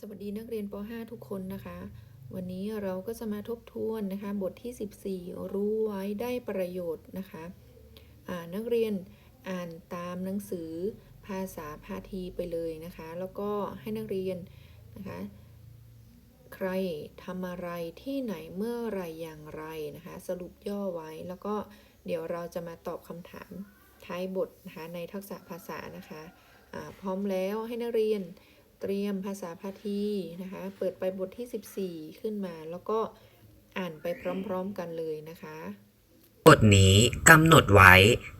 สวัสดีนักเรียนป .5 ทุกคนนะคะ วันนี้เราก็จะมาทบทวนนะคะ บทที่ 14 รู้ไว้ได้ประโยชน์นะคะอ่านักเรียนอ่านตามหนังสือภาษาพาทีไปเลยนะคะ แล้วก็ให้นักเรียนนะคะ ใครทำอะไรที่ไหนเมื่อไรอย่างไรนะคะ สรุปย่อไว้ แล้วก็เดี๋ยวเราจะมาตอบคำถามท้ายบทนะคะในทักษะภาษานะคะอ่าพร้อมแล้วให้นักเรียน เตรียมภาษาพาทีนะคะ เปิดไปบทที่ 14 ขึ้นมา แล้วก็อ่านไปพร้อมๆกันเลยนะคะบทนี้กำหนดไว้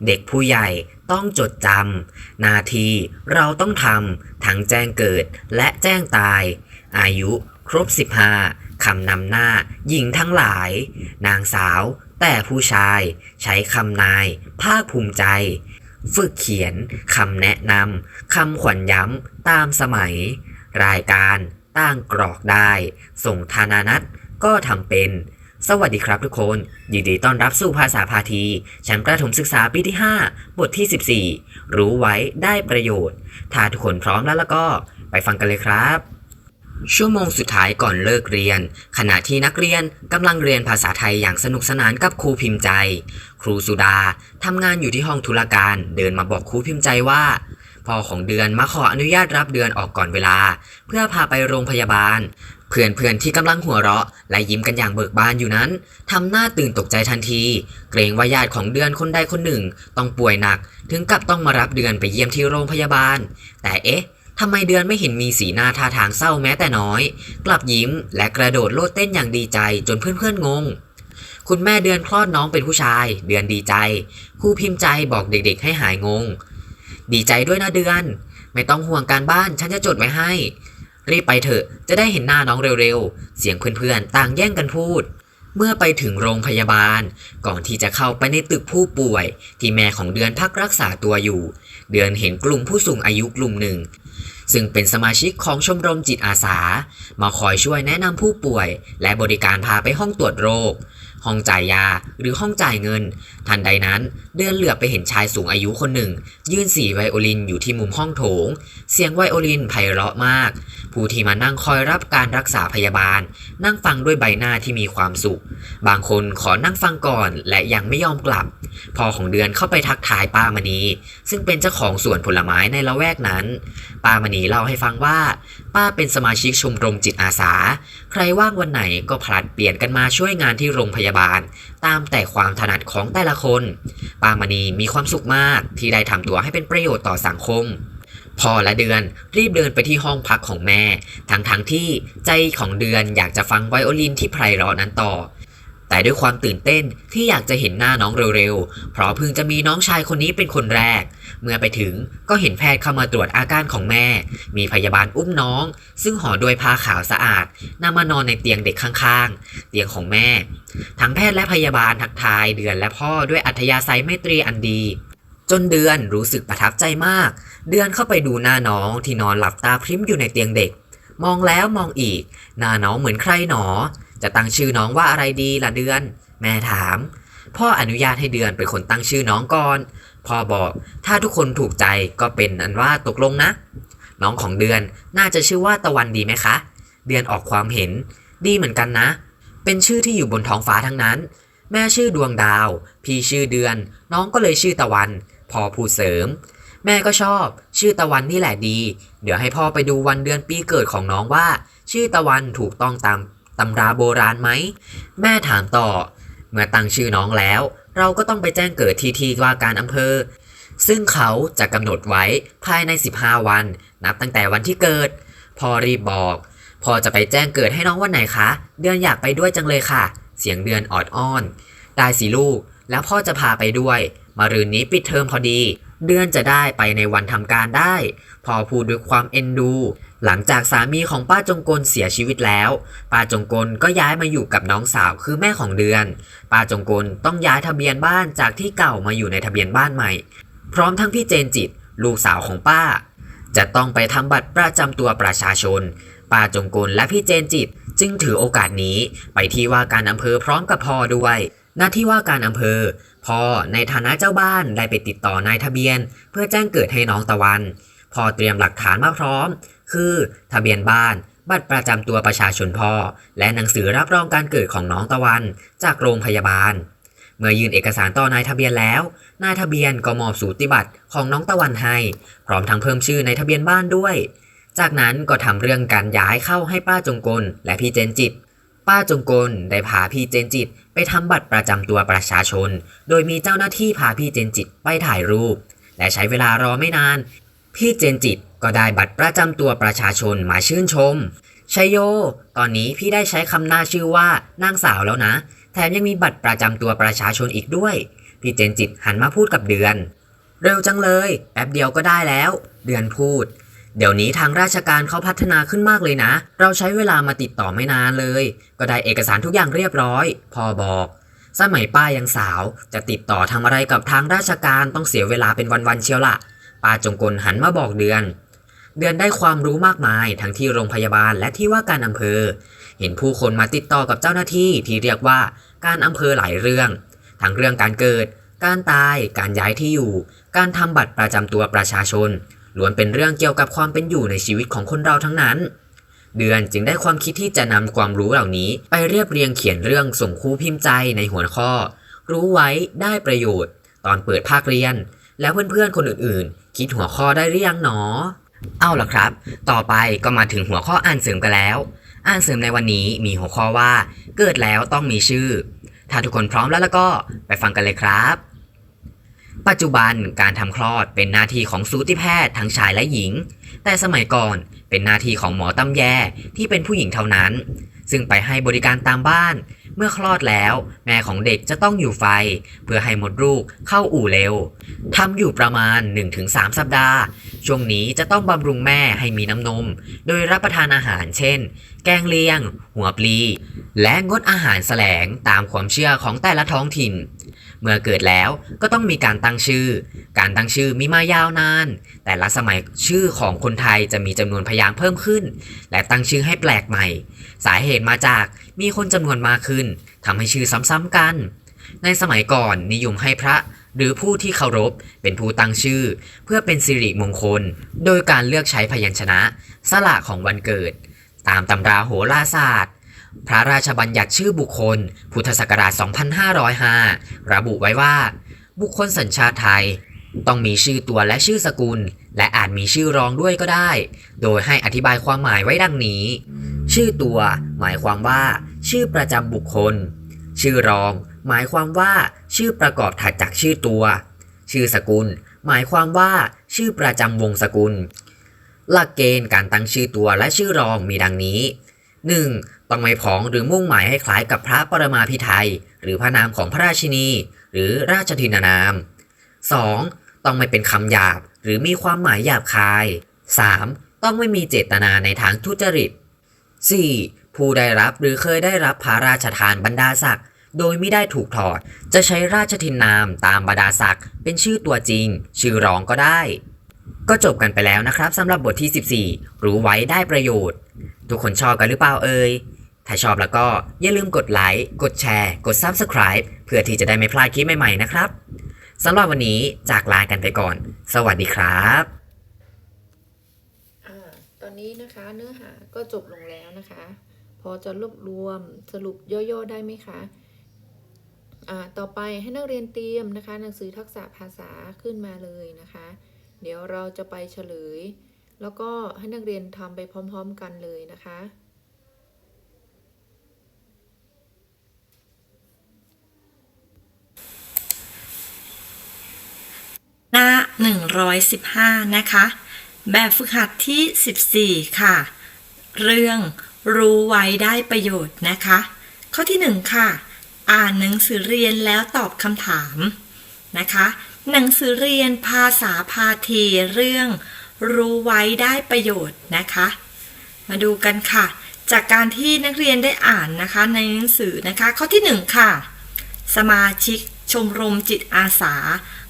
เด็กผู้ใหญ่ต้องจดจำนาทีเราต้องทำทั้งแจ้งเกิดและแจ้งตาย อายุครบ 15คำนำหน้าหญิงทั้งหลาย นางสาวแต่ผู้ชาย ใช้คำนาย ภาคภูมิใจ ฝึกเขียนคำแนะนำคำขวัญย้ำตามสมัย รายการตั้งกรอกได้ ส่งธานานัทก็ทำเป็น สวัสดีครับทุกคน ยินดีต้อนรับสู่ภาษาพาที ชั้นประถมศึกษาปีที่ 5 บทที่ 14 รู้ไว้ได้ประโยชน์ ถ้าทุกคนพร้อมแล้วแล้วก็ไปฟังกันเลยครับ ชั่วโมงสุดท้ายก่อนเลิกเรียน ขณะที่นักเรียนกำลังเรียนภาษาไทยอย่างสนุกสนานกับครูพิมพ์ใจ ครูสุดาทำงานอยู่ที่ห้องธุรการเดินมาบอกครูพิมพ์ใจว่าพ่อของเดือนมาขออนุญาตรับเดือนออกก่อนเวลา เพื่อพาไปโรงพยาบาล เพื่อนๆที่กำลังหัวเราะ และยิ้มกันอย่างเบิกบานอยู่นั้นทำหน้าตื่นตกใจทันที เกรงว่าญาติของเดือนคนใดคนหนึ่ง ต้องป่วยหนัก ถึงกับต้องมารับเดือนไปเยี่ยมที่โรงพยาบาล แต่เอ๊ะ ทำไมเดือนไม่เห็นมีสีหน้าท่าทางเศร้าแม้แต่น้อย กลับยิ้มและกระโดดโลดเต้นอย่างดีใจจนเพื่อนๆงง คุณแม่เดือนคลอดน้องเป็นผู้ชาย เดือนดีใจครูพิมพ์ใจบอกเด็กๆ ให้หายงง ดีใจด้วยนะเดือน ไม่ต้องห่วงการบ้านฉันจะจดไว้ให้ รีบไปเถอะจะได้เห็นหน้าน้องเร็วๆ เสียงเพื่อนๆ ต่างแย่งกันพูดเมื่อไปถึงโรงพยาบาล ก่อนที่จะเข้าไปในตึกผู้ป่วย ที่แม่ของเดือนพักรักษาตัวอยู่ เดือนเห็นกลุ่มผู้สูงอายุกลุ่มหนึ่ง ซึ่งเป็นสมาชิกของชมรมจิตอาสา มาคอยช่วยแนะนำผู้ป่วย และบริการพาไปห้องตรวจโรค ห้องจ่ายยาหรือห้องจ่ายเงิน ทันใดนั้นเดือนเหลือบไปเห็นชายสูงอายุคนหนึ่ง ยื่นสีไวโอลินอยู่ที่มุมห้องโถง เสียงไวโอลินไพเราะมาก ผู้ที่มานั่งคอยรับการรักษาพยาบาล นั่งฟังด้วยใบหน้าที่มีความสุข บางคนขอนั่งฟังก่อนและยังไม่ยอมกลับ พอของเดือนเข้าไปทักทายป้ามณีซึ่งเป็นเจ้าของสวนผลไม้ในละแวกนั้น ป้ามณีเล่าให้ฟังว่า ป้าเป็นสมาชิกชมรมจิตอาสาใครว่างวันไหนก็ผลัดเปลี่ยนกันมาช่วยงานที่โรงพยาบาล ตามแต่ความถนัดของแต่ละคน ปามณีมีความสุขมากที่ได้ทำตัวให้เป็นประโยชน์ต่อสังคมพ่อและเดือนรีบเดินไปที่ห้องพักของแม่ ทั้งๆทที่ใจของเดือนอยากจะฟังไวโอลินที่ไพเราะนั้นต่อ แต่ด้วยความตื่นเต้นที่อยากจะเห็นหน้าน้องเร็วๆ เพราะเพิ่งจะมีน้องชายคนนี้เป็นคนแรก เมื่อไปถึงก็เห็นแพทย์เข้ามาตรวจอาการของแม่ มีพยาบาลอุ้มน้อง ซึ่งห่อด้วยผ้าขาวสะอาดนำมานอนในเตียงเด็กข้างๆ เตียงของแม่ ทั้งแพทย์และพยาบาลทักทายเดือนและพ่อด้วยอัธยาศัยไมตรีอันดี จนเดือนรู้สึกประทับใจมาก เดือนเข้าไปดูหน้าน้องที่นอนหลับตาพริ้มอยู่ในเตียงเด็ก มองแล้วมองอีก หน้าน้องเหมือนใครหนอ จะตั้งชื่อน้องว่าอะไรดีล่ะเดือน แม่ถาม พ่ออนุญาตให้เดือนเป็นคนตั้งชื่อน้องก่อน พ่อบอกถ้าทุกคนถูกใจก็เป็นอันว่าตกลงนะ น้องของเดือนน่าจะชื่อว่าตะวันดีไหมคะ เดือนออกความเห็น ดีเหมือนกันนะ เป็นชื่อที่อยู่บนท้องฟ้าทั้งนั้น แม่ชื่อดวงดาว พี่ชื่อเดือน น้องก็เลยชื่อตะวันพ่อพูดเสริมแม่ก็ชอบ ชื่อตะวันนี่แหละดี เดี๋ยวให้พ่อไปดูวันเดือนปีเกิดของน้องว่า ชื่อตะวันถูกต้องตาม ตำราโบราณไหม แม่ถามต่อ เมื่อตั้งชื่อน้องแล้ว เราก็ต้องไปแจ้งเกิดที่ที่ว่าการอำเภอ ซึ่งเขาจะกำหนดไว้ภายใน 15 วัน นับตั้งแต่วันที่เกิด พอรีบบอก พอจะไปแจ้งเกิดให้น้องวันไหนคะ เดือนอยากไปด้วยจังเลยค่ะ เสียงเดือนออดอ้อน ได้สิลูก แล้วพ่อจะพาไปด้วย มารืนนี้ปิดเทอมพอดี เดือนจะได้ไปในวันทำการได้พ่อพูดด้วยความเอ็นดู หลังจากสามีของป้าจงกลเสียชีวิตแล้ว ป้าจงกลก็ย้ายมาอยู่กับน้องสาวคือแม่ของเดือน ป้าจงกลต้องย้ายทะเบียนบ้านจากที่เก่ามาอยู่ในทะเบียนบ้านใหม่ พร้อมทั้งพี่เจนจิต ลูกสาวของป้า จะต้องไปทำบัตรประจำตัวประชาชน ป้าจงกลและพี่เจนจิต จึงถือโอกาสนี้ไปที่ว่าการอำเภอพร้อมกับพ่อด้วย หน้าที่ว่าการอำเภอ พอในฐานะเจ้าบ้านได้ไปติดต่อนายทะเบียน เพื่อแจ้งเกิดให้น้องตะวัน พอเตรียมหลักฐานมาพร้อม คือทะเบียนบ้าน บัตรประจำตัวประชาชนพ่อ และหนังสือรับรองการเกิดของน้องตะวัน จากโรงพยาบาล เมื่อยื่นเอกสารต่อนายทะเบียนแล้ว นายทะเบียนก็มอบสูติบัตรของน้องตะวันให้ พร้อมทั้งเพิ่มชื่อในทะเบียนบ้านด้วย จากนั้นก็ทำเรื่องการย้ายเข้าให้ป้าจงกลและพี่เจนจิต ป้าจงกลได้พาพี่เจนจิต ไปทำบัตรประจำตัวประชาชน โดยมีเจ้าหน้าที่พาพี่เจนจิตไปถ่ายรูป และใช้เวลารอไม่นาน พี่เจนจิตก็ได้บัตรประจำตัวประชาชนมาชื่นชมชัยโย ตอนนี้พี่ได้ใช้คำหน้าชื่อว่านางสาวแล้วนะ แถมยังมีบัตรประจำตัวประชาชนอีกด้วย พี่เจนจิตหันมาพูดกับเดือน เร็วจังเลย แป๊บเดียวก็ได้แล้ว เดือนพูด เดี๋ยวนี้ทางราชการเขาพัฒนาขึ้นมากเลยนะ เราใช้เวลามาติดต่อไม่นานเลย ก็ได้เอกสารทุกอย่างเรียบร้อยพ่อบอก สมัยป้ายังสาว จะติดต่อทำอะไรกับทางราชการต้องเสียเวลาเป็นวันๆเชียวละป้าจงกลหันมาบอกเดือน เดือนได้ความรู้มากมายทั้งที่โรงพยาบาลและที่ว่าการอำเภอ เห็นผู้คนมาติดต่อกับเจ้าหน้าที่ที่เรียกว่าการอำเภอหลายเรื่องทั้งเรื่องการเกิด การตาย การย้ายที่อยู่ การทำบัตรประจำตัวประชาชน ล้วนเป็นเรื่องเกี่ยวกับความเป็นอยู่ในชีวิตของคนเราทั้งนั้น เดือนจึงได้ความคิดที่จะนำความรู้เหล่านี้ ไปเรียบเรียงเขียนเรื่องส่งครูพิมพ์ใจในหัวข้อ รู้ไว้ได้ประโยชน์ ตอนเปิดภาคเรียน แล้วเพื่อนๆคนอื่นๆ คิดหัวข้อได้หรือยังหนอ เอาล่ะครับ ต่อไปก็มาถึงหัวข้ออ่านเสริมกันแล้ว อ่านเสริมในวันนี้มีหัวข้อว่า เกิดแล้วต้องมีชื่อ ถ้าทุกคนพร้อมแล้วแล้วก็ไปฟังกันเลยครับ ปัจจุบันการทำคลอดเป็นหน้าที่ของสูติแพทย์ทั้งชายและหญิง แต่สมัยก่อนเป็นหน้าที่ของหมอตำแยที่เป็นผู้หญิงเท่านั้น ซึ่งไปให้บริการตามบ้าน เมื่อคลอดแล้ว แม่ของเด็กจะต้องอยู่ไฟ เพื่อให้มดลูกเข้าอู่เร็วทำอยู่ประมาณ 1-3 สัปดาห์ ช่วงนี้จะต้องบำรุงแม่ให้มีน้ำนม โดยรับประทานอาหารเช่น แกงเลียง หัวปลี และงดอาหารแสลงตามความเชื่อของแต่ละท้องถิ่น เมื่อเกิดแล้วก็ต้องมีการตั้งชื่อ การตั้งชื่อมีมายาวนาน แต่ละสมัยชื่อของคนไทยจะมีจำนวนพยางค์เพิ่มขึ้น และตั้งชื่อให้แปลกใหม่ สาเหตุมาจากมีคนจำนวนมากขึ้นทำให้ชื่อซ้ำๆกัน ในสมัยก่อนนิยมให้พระหรือผู้ที่เคารพเป็นผู้ตั้งชื่อ เพื่อเป็นสิริมงคล โดยการเลือกใช้พยัญชนะ สละของวันเกิด ตามตำราโหราศาสตร์ พระราชบัญญัติชื่อบุคคล พุทธศักราช 2505 ระบุไว้ว่า บุคคลสัญชาติไทย ต้องมีชื่อตัวและชื่อสกุล และอาจมีชื่อรองด้วยก็ได้ โดยให้อธิบายความหมายไว้ดังนี้ ชื่อตัว หมายความว่า ชื่อประจำบุคคล ชื่อรอง หมายความว่า ชื่อประกอบถัดจากชื่อตัว ชื่อสกุล หมายความว่า ชื่อประจำวงศ์สกุล หลักเกณฑ์การตั้งชื่อตัวและชื่อรองมีดังนี้ 1. ต้องไม่ผองหรือมุ่งหมายให้คล้ายกับพระปรมาภิไธยหรือพระนามของพระราชินี หรือราชทินานาม 2. ต้องไม่เป็นคำหยาบหรือมีความหมายหยาบคาย 3. ต้องไม่มีเจตนาในทางทุจริต 4. ผู้ได้รับหรือเคยได้รับพระราชทานบรรดาศักดิ์โดยไม่ได้ถูกถอด จะใช้ราชทินนามตามบรรดาศักดิ์เป็นชื่อตัวจริง ชื่อรองก็ได้ ก็จบกันไปแล้วนะครับสำหรับบทที่ 14 รู้ไว้ได้ประโยชน์ ทุกคนชอบกันหรือเปล่าเอ่ยถ้าชอบแล้วก็อย่าลืมกดไลค์ กดแชร์ กด Subscribe เพื่อที่จะได้ไม่พลาดคลิปใหม่ๆนะครับสำหรับวันนี้จากลากันไปก่อน สวัสดีครับอตอนนี้นะคะเนื้อหาก็จบลงแล้วนะคะ พอจะรวบรวมสรุปย่อๆได้ไหมคะอ่าต่อไปให้นักเรียนเตรียมนะคะ หนังสือทักษะภาษาขึ้นมาเลยนะคะ เดี๋ยวเราจะไปเฉลย แล้วก็ให้นักเรียนทำไปพร้อม ๆ กันเลยนะคะหน้า 115 นะคะ แบบฝึกหัดที่ 14 ค่ะ เรื่องรู้ไว้ได้ประโยชน์นะคะ ข้อที่ 1 ค่ะ อ่านหนังสือเรียนแล้วตอบคำถามนะคะ หนังสือเรียนภาษาพาทีเรื่อง รู้ไว้ได้ประโยชน์นะคะ มาดูกันค่ะ จากการที่นักเรียนได้อ่านนะคะในหนังสือนะคะข้อที่ 1 ค่ะ สมาชิกชมรมจิตอาสา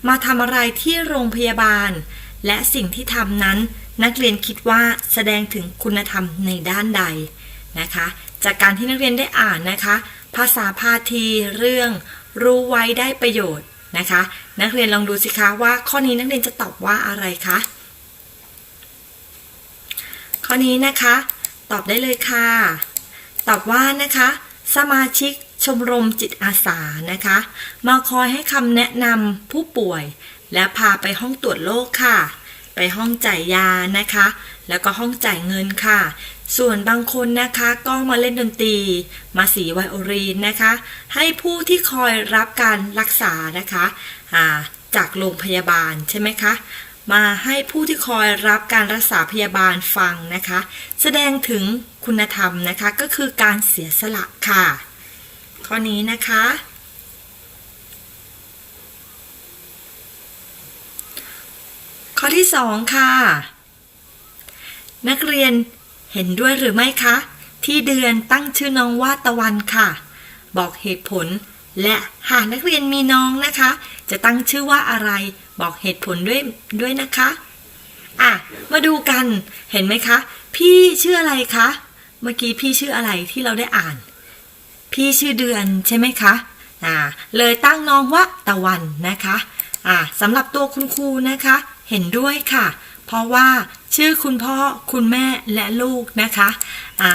มาทำอะไรที่โรงพยาบาล และสิ่งที่ทำนั้น นักเรียนคิดว่าแสดงถึงคุณธรรมในด้านใดนะคะ จากการที่นักเรียนได้อ่านนะคะ ภาษาพาทีเรื่อง รู้ไว้ได้ประโยชน์ นะคะ นักเรียนลองดูสิคะว่าข้อนี้นักเรียนจะตอบว่าอะไรคะข้อนี้นะคะ ตอบได้เลยค่ะ ตอบว่านะคะ สมาชิกชมรมจิตอาสานะคะ มาคอยให้คำแนะนำผู้ป่วย และพาไปห้องตรวจโรคค่ะ ไปห้องจ่ายยานะคะ แล้วก็ห้องจ่ายเงินค่ะ ส่วนบางคนนะคะก็มาเล่นดนตรี มาสีไวโอลินนะคะ ให้ผู้ที่คอยรับการรักษานะคะจากโรงพยาบาลใช่ไหมคะมาให้ผู้ที่คอยรับการรักษาพยาบาลฟังนะคะ แสดงถึงคุณธรรมนะคะก็คือการเสียสละค่ะ ข้อนี้นะคะ ข้อที่ 2 ค่ะ นักเรียน เห็นด้วยหรือไม่คะ ที่เดือนตั้งชื่อน้องว่าตะวันค่ะ บอกเหตุผล และหากนักเรียนมีน้องนะคะ จะตั้งชื่อว่าอะไร บอกเหตุผลด้วยด้วยนะคะอะมาดูกันเห็นไหมคะ พี่ชื่ออะไรคะ เมื่อกี้พี่ชื่ออะไรที่เราได้อ่าน พี่ชื่อเดือนใช่ไหมคะอ่าเลยตั้งน้องว่าตะวันนะคะอ่าสำหรับตัวคุณครูนะคะ เห็นด้วยค่ะ เพราะว่าชื่อคุณพ่อคุณแม่และลูกนะคะอ่า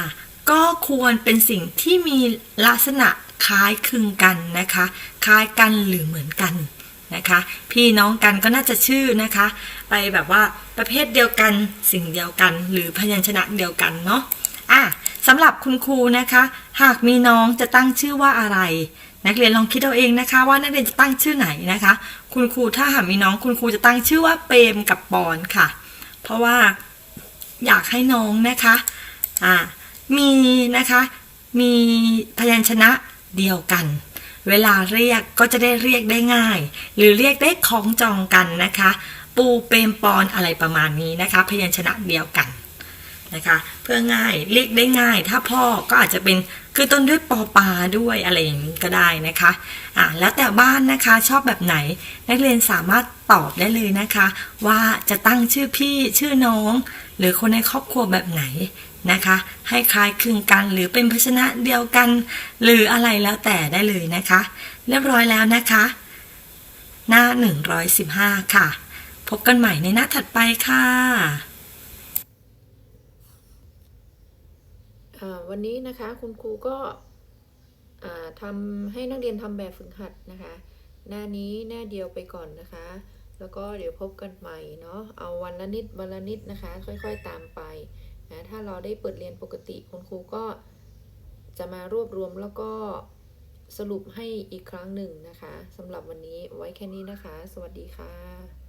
ก็ควรเป็นสิ่งที่มีลักษณะคล้ายคลึงกันนะคะ คล้ายกันหรือเหมือนกันนะคะ พี่น้องกันก็น่าจะชื่อนะคะ ไปแบบว่าประเภทเดียวกันสิ่งเดียวกัน หรือพยัญชนะเดียวกันเนาะอะสำหรับคุณครูนะคะ หากมีน้องจะตั้งชื่อว่าอะไร นักเรียนลองคิดเอาเองนะคะ ว่านักเรียนจะตั้งชื่อไหนนะคะ คุณครูถ้าหากมีน้องคุณครูจะตั้งชื่อว่าเปรมกับปอนค่ะ เพราะว่าอยากให้น้องนะคะอ่ามีนะคะมีพยัญชนะเดียวกัน เวลาเรียกก็จะได้เรียกได้ง่าย หรือเรียกได้คล้องจองกันนะคะ ปูเปรมปอนอะไรประมาณนี้นะคะ พยัญชนะเดียวกันนะคะ เพื่อง่ายเรียกได้ง่าย ถ้าพ่อก็อาจจะเป็น คือต้นด้วยปอปาด้วยอะไรอย่างนี้ก็ได้นะคะอ่าแล้วแต่บ้านนะคะชอบแบบไหนนักเรียนสามารถตอบได้เลยนะคะ ว่าจะตั้งชื่อพี่ชื่อน้อง หรือคนในครอบครัวแบบไหนนะคะ ให้คล้ายคลึงกันหรือเป็นพยัญชนะเดียวกัน หรืออะไรแล้วแต่ได้เลยนะคะ เรียบร้อยแล้วนะคะ หน้า 115 ค่ะ พบกันใหม่ในหน้าถัดไปค่ะ อ่า วันนี้นะคะคุณครูก็ทำให้นักเรียนทำแบบฝึกหัดนะคะ หน้านี้หน้าเดียวไปก่อนนะคะ แล้วก็เดี๋ยวพบกันใหม่เนาะเอาวันละนิดวันละนิดนะคะ ค่อยๆตามไปนะถ้าเราได้เปิดเรียนปกติคุณครูก็จะมารวบรวมแล้วก็สรุปให้อีกครั้งหนึ่งนะคะสำหรับวันนี้ไว้แค่นี้นะคะ สวัสดีค่ะ